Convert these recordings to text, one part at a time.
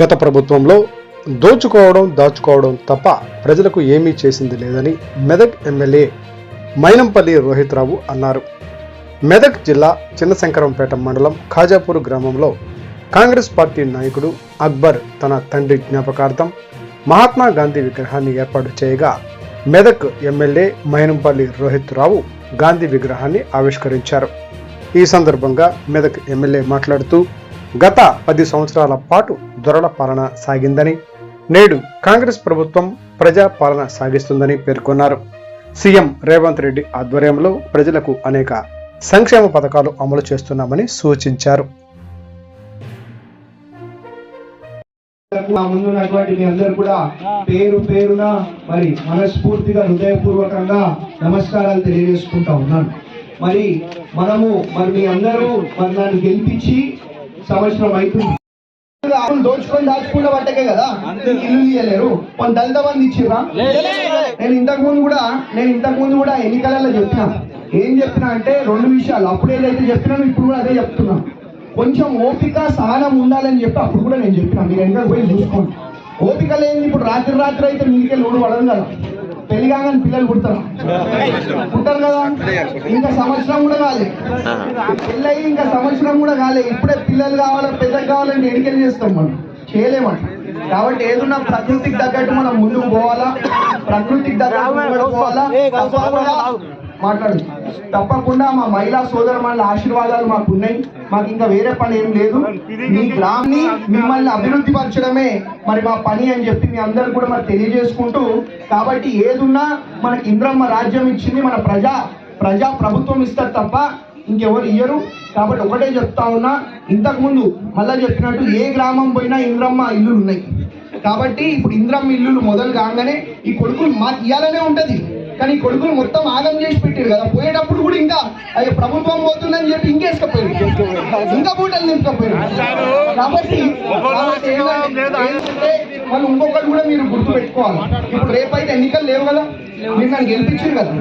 గత ప్రభుత్వంలో దోచుకోవడం దాచుకోవడం తప్ప ప్రజలకు ఏమీ చేసింది లేదని మెదక్ ఎమ్మెల్యే మైనంపల్లి రోహిత్ రావు అన్నారు. మెదక్ జిల్లా చిన్నశంకరంపేట మండలం ఖాజాపూర్ గ్రామంలో కాంగ్రెస్ పార్టీ నాయకుడు అక్బర్ తన తండ్రి జ్ఞాపకార్థం మహాత్మా గాంధీ విగ్రహాన్ని ఏర్పాటు చేయగా మెదక్ ఎమ్మెల్యే మైనంపల్లి రోహిత్ రావు గాంధీ విగ్రహాన్ని ఆవిష్కరించారు. ఈ సందర్భంగా మెదక్ ఎమ్మెల్యే మాట్లాడుతూ గత పది సంవత్సరాల పాటు దొరల పాలన సాగిందని నేడు కాంగ్రెస్ ప్రభుత్వం ప్రజా పాలన సాగిస్తుందని పేర్కొన్నారు. సీఎం రేవంత్ రెడ్డి ఆధ్వర్యంలో ప్రజలకు అనేక సంక్షేమ పథకాలు అమలు చేస్తున్నామని సూచించారు. మా ముందున్నటువంటి మీ అందరు కూడా పేరు పేరున మరి మనస్ఫూర్తిగా హృదయపూర్వకంగా నమస్కారాలు తెలియజేసుకుంటా ఉన్నాను. మరి మనము మరి మీ అందరూ మరి నన్ను గెలిపించి సంవత్సరం అవుతుంది దోచుకొని దాచుకున్న బట్టకే కదా? ఇల్లు ఇయ్యలేరు కొంత దళిత మంది ఇచ్చిర్రా నేను ఇంతకు ముందు కూడా నేను ఇంతకు ముందు కూడా ఎన్నికలలో చెప్పినా. ఏం చెప్పినా అంటే రెండు విషయాలు. అప్పుడు ఏదైతే చెప్పినానో ఇప్పుడు కూడా అదే చెప్తున్నా. కొంచెం ఓపిక సహనం ఉండాలని చెప్పి అప్పుడు కూడా నేను చెప్పిన. మీరు వెనక పోయి చూసుకోండి. ఓపిక లేని ఇప్పుడు రాత్రి రాత్రి అయితే మీకే లోడు పడదు కదా? పెళ్ళి కాగానే పిల్లలు పుడతారు? పుట్టారు కదా? ఇంకా సంవత్సరం కూడా కాలే. పెళ్ళి అయ్యి ఇంకా సంవత్సరం కూడా కాలే. ఇప్పుడే పిల్లలు కావాలా పెద్దలు కావాలంటే ఎన్నికలు చేస్తాం మనం. చేయలేమంట కాబట్టి ఏదున్నా ప్రకృతికి తగ్గట్టు మనం ముందుకు పోవాలా. ప్రకృతికి తగ్గట్టు పోవాలా. మాట్లాడు. తప్పకుండా మా మహిళా సోదరుల ఆశీర్వాదాలు మాకు ఉన్నాయి. మాకు ఇంకా వేరే పని ఏం లేదు. మీ గ్రామాన్ని మిమ్మల్ని అభివృద్ధి పరచడమే మరి మా పని అని చెప్పి మీ అందరు కూడా మరి తెలియజేసుకుంటూ కాబట్టి ఏదున్నా మనకి ఇంద్రమ్మ రాజ్యం ఇచ్చింది మన ప్రజా ప్రజా ప్రభుత్వం ఇస్తారు తప్ప ఇంకెవరు ఇయ్యరు. కాబట్టి ఒకటే చెప్తా ఉన్నా ఇంతకు ముందు మళ్ళా చెప్పినట్టు ఏ గ్రామం పోయినా ఇంద్రమ్మ ఇల్లులు ఉన్నాయి. కాబట్టి ఇప్పుడు ఇంద్రమ్మ ఇల్లులు మొదలు కాగానే ఈ కొడుకులు మా ఇయ్యాలనే ఉంటది. కానీ కొడుకులు మొత్తం ఆగం చేసి పెట్టారు కదా. పోయేటప్పుడు కూడా ఇంకా అయ్యో ప్రభుత్వం పోతుందని చెప్పి ఇంకేసుకపోయారు ఇంకా బూటలు నింపుకపోయారు. కాబట్టి వాళ్ళు ఇంకొకటి కూడా మీరు పెట్టుకోవాలి ఇప్పుడు రేపైతే ఎన్నికలు లేవు కదా? మీరు నన్ను గెలిపించారు కదా?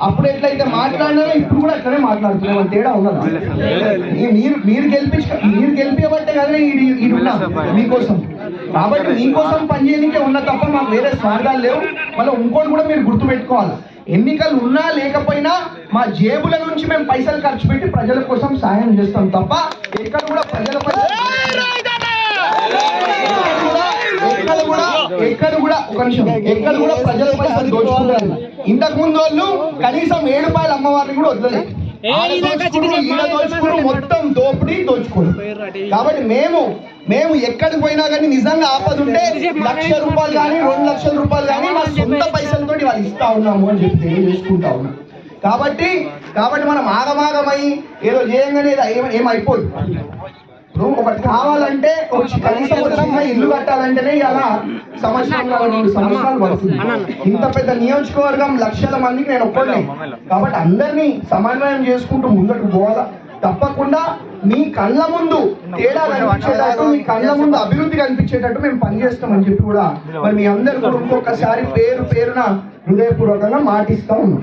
అప్పుడు ఎట్లయితే మాట్లాడినారో ఇప్పుడు కూడా అట్లనే మాట్లాడుతున్నాం తేడా ఉన్నదా? ఈ- మీరు మీరు గెలిపించ మీరు గెలిపేబట్టే కదా ఇది ఇది ఉన్నా మీకోసం. కాబట్టి మీకోసం పనిచేయడానికే ఉన్న తప్ప మాకు వేరే స్వార్థాలు లేవు. మళ్ళీ ఇంకోటి కూడా మీరు గుర్తు పెట్టుకోవాలి ఎన్నికలు ఉన్నా లేకపోయినా మా జేబుల నుంచి మేము పైసలు ఖర్చు పెట్టి ప్రజల కోసం సాయం చేస్తాం తప్ప ఎక్కడ కూడా ప్రజల ఎక్కడ నిమిషం. ఎక్కడ కూడా ప్రజల పైసలు దోచుకుంటారు ఇంతకు ముందు వాళ్ళు కనీసం ఏడు రూపాయల అమ్మవారిని కూడా వదలలేదు. మొత్తం దోపిడీ దోచుకోరు కాబట్టి మేము మేము ఎక్కడికి పోయినా కానీ నిజంగా ఆపద ఉంటే లక్ష రూపాయలు కానీ రెండు లక్షల రూపాయలు కానీ మా సొంత పైసలతో వాళ్ళు ఇస్తా ఉన్నాము అని చెప్పి తెలియజేసుకుంటా ఉన్నాం. కాబట్టి కాబట్టి మనం ఆగమాగమై ఏదో చేయంగానే ఏమైపోదు ఒకటి కావాలంటే ఇల్లు కట్టాలంటేనే ఇలా సంవత్సరంలో రెండు సంవత్సరాలు పడుతుంది. ఇంత పెద్ద నియోజకవర్గం లక్షల మందికి నేను ఒక్కడే కాబట్టి అందరినీ సమన్వయం చేసుకుంటూ ముందుకు పోవాలా? తప్పకుండా మీ కళ్ళ ముందు తేడా కనిపించేటట్టు మీ కళ్ళ ముందు అభివృద్ధి కనిపించేటట్టు మేము పనిచేస్తామని చెప్పి కూడా మరి మీ అందరు కూడా ఇంకొకసారి పేరు పేరున హృదయపూర్వకంగా మాటిస్తా. ఉన్నాం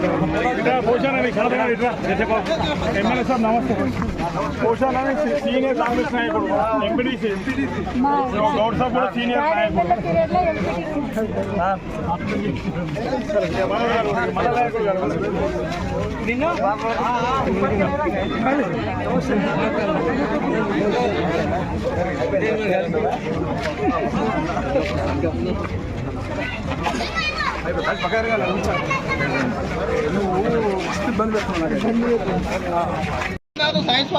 పోషాలని ఎమ్మెల్యే సార్ నమస్తే పోషాలని సీనియర్ కాంగ్రెస్ నాయకుడు ఎంపీడీసీ గౌడ్ సాబ్ కూడా సీనియర్ నాయకుడు మన నాయకుడు గారు సైన్స్